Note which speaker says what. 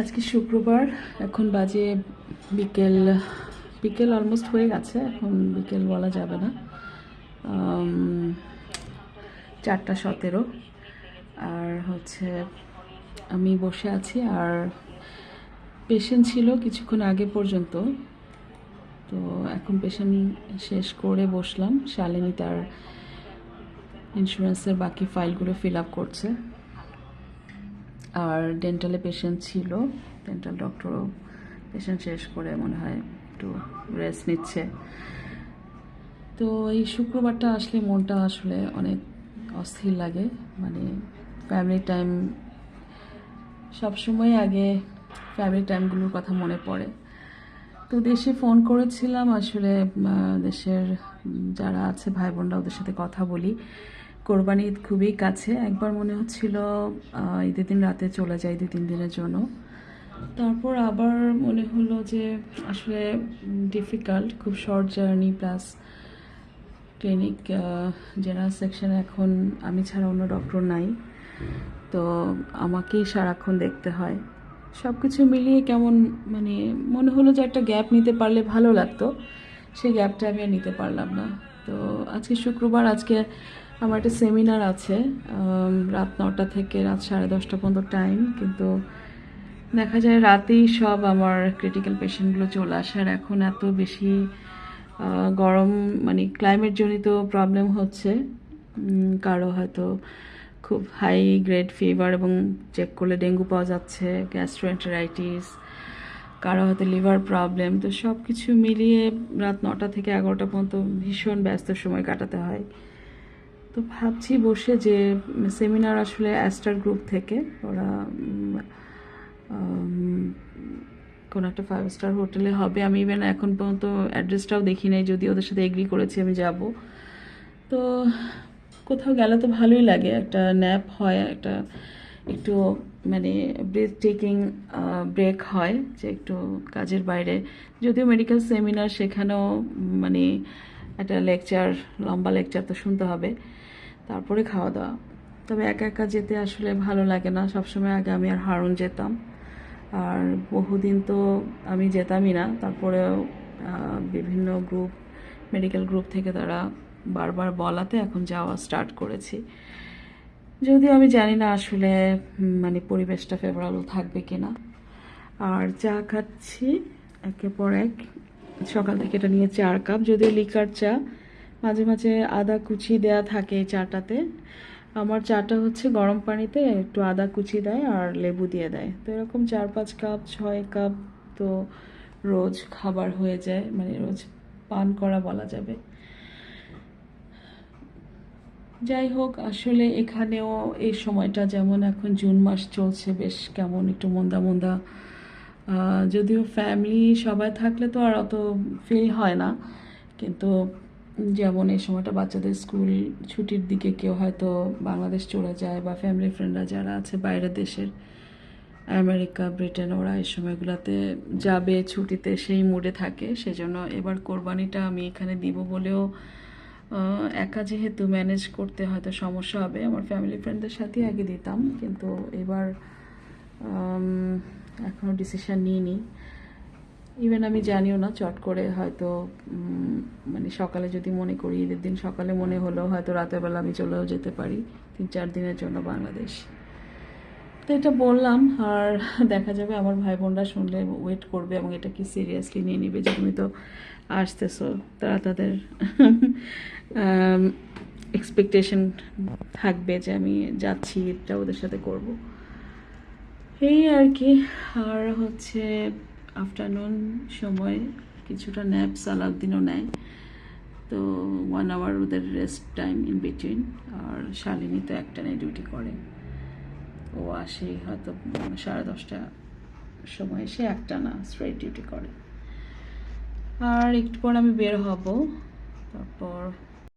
Speaker 1: আজকে শুক্রবার, এখন বাজে বিকেল বিকেল অলমোস্ট হয়ে গেছে, এখন বিকেল বলা যাবে না। চারটা সতেরো। আর হচ্ছে, আমি বসে আছি, আর পেশেন্ট ছিল কিছুক্ষণ আগে পর্যন্ত। তো এখন পেশেন্ট শেষ করে বসলাম। শালিনী তার ইন্স্যুরেন্সের বাকি ফাইলগুলো ফিল আপ করছে। আর ডেন্টালে পেশেন্ট ছিল ডেন্টাল ডক্টরও পেশেন্ট শেষ করে মনে হয় একটু রেস্ট নিচ্ছে। তো এই শুক্রবারটা আসলে মনটা আসলে অনেক অস্থির লাগে মানে ফ্যামিলি টাইম সবসময় আগে ফ্যামিলি টাইমগুলোর কথা মনে পড়ে। তো দেশে ফোন করেছিলাম, আসলে দেশের যারা আছে ভাই বোনরা ওদের সাথে কথা বলি। কোরবানি ঈদ খুবই কাছে। একবার মনে হচ্ছিল ঈদের দিন রাতে চলে যাই দুই, তিন দিনের জন্য। তারপর আবার মনে হলো যে, আসলে ডিফিকাল্ট খুব short journey plus clinic general সেকশনে এখন আমি ছাড়া অন্য ডক্টর নাই। তো আমাকেই সারাক্ষণ দেখতে হয়। সব কিছু মিলিয়ে কেমন মানে মনে হলো যে একটা গ্যাপ নিতে পারলে ভালো লাগতো। সেই গ্যাপটা আমি আর নিতে পারলাম না। তো আজকে শুক্রবার, আজকে আমার একটা সেমিনার আছে রাত নটা থেকে রাত সাড়ে দশটা পর্যন্ত টাইম কিন্তু দেখা যায় রাতেই সব আমার ক্রিটিক্যাল পেশেন্টগুলো চলে আসে। আর এখন এত বেশি গরম মানে ক্লাইমেট জনিত প্রবলেম হচ্ছে। কারও হয়তো খুব হাই গ্রেড ফিভার এবং চেক করলে ডেঙ্গু পাওয়া যাচ্ছে গ্যাস্ট্রোএন্টারাইটিস কারও হয়তো লিভার প্রবলেম তো সব কিছু মিলিয়ে রাত নটা থেকে এগারোটা পর্যন্ত ভীষণ ব্যস্ত সময় কাটাতে হয়। তো ভাবছি বসে যে সেমিনার আসলে অ্যাস্টার গ্রুপ থেকে। ওরা কোনো একটা ফাইভ স্টার হোটেলে হবে। আমি ইভেন এখন পর্যন্ত অ্যাড্রেসটাও দেখি নাই যদি ওদের সাথে এগ্রি করেছি আমি যাব। তো কোথাও গেলে তো ভালোই লাগে। একটা ন্যাপ হয়, একটা একটু মানে ব্রেথ টেকিং ব্রেক হয় যে একটু কাজের বাইরে। যদিও মেডিকেল সেমিনার সেখানেও মানে একটা লেকচার লম্বা লেকচার তো শুনতে হবে। তারপরে খাওয়া দাওয়া। তবে একা একা যেতে আসলে ভালো লাগে না। সবসময় আগে আমি আর হারুন যেতাম। আর বহুদিন তো আমি যেতামই না। তারপরেও বিভিন্ন গ্রুপ মেডিকেল গ্রুপ থেকে তারা বারবার বলাতে এখন যাওয়া স্টার্ট করেছি। যদিও আমি জানি না আসলে মানে পরিবেশটা ফেভারেবল থাকবে কিনা। আর চা খাচ্ছি, একের পর এক। সকাল থেকে এটা নিয়ে চার কাপ যদিও লিকার চা। মাঝে মাঝে আদা কুচি দেয়া থাকে চাটাতে। আমার চাটা হচ্ছে গরম পানিতে একটু আদা কুচি দেয় আর লেবু দিয়ে দেয়। তো এরকম চার পাঁচ কাপ, ছয় কাপ তো রোজ খাবার হয়ে যায় মানে রোজ পান করা বলা যাবে। যাই হোক, আসলে এখানেও এই সময়টা যেমন এখন জুন মাস চলছে, বেশ কেমন একটু মন্দা মন্দা। যদিও ফ্যামিলি সবাই থাকলে তো আর অত ফিল হয় না, কিন্তু যেমন এই সময়টা বাচ্চাদের স্কুল ছুটির দিকে কেউ হয়তো বাংলাদেশ চলে যায় বা ফ্যামিলি ফ্রেন্ডরা যারা আছে বাইরের দেশের আমেরিকা ব্রিটেন ওরা এই সময়গুলোতে যাবে ছুটিতে সেই মুডে থাকে। সেজন্য এবার কোরবানিটা আমি এখানে দিব বলেও একা যেহেতু ম্যানেজ করতে হয়তো সমস্যা হবে, আমার ফ্যামিলি ফ্রেন্ডদের সাথেই আগে দিতাম। কিন্তু এবার এখনও ডিসিশন নিইনি। ইভেন আমি জানিও না, চট করে হয়তো মানে সকালে যদি মনে করি, ঈদের দিন সকালে মনে হলো, হয়তো রাতের বেলা আমি চলেও যেতে পারি। তিন, চার দিনের জন্য বাংলাদেশ। তো এটা বললাম, আর দেখা যাবে, আমার ভাই বোনরা শুনলে ওয়েট করবে এবং এটা কি সিরিয়াসলি নিয়ে নিবে যে তুমি তো আসতেছো, তারা তাদের এক্সপেকটেশন থাকবে যে আমি যাচ্ছি, এটা ওদের সাথে করব। এই আর কি, আর হচ্ছে আফটারনুন সময়, কিছুটা ন্যাপ সালাউদ্দিনও নেয়। তো ওয়ান আওয়ার ওদের রেস্ট টাইম ইন বিটুইন আর শালিনী তো একটানে ডিউটি করে। ও আসে হয়তো সাড়ে দশটা সময় এসে একটা না স্ট্রেট ডিউটি করে। আর একটু পর আমি বের হব, তারপর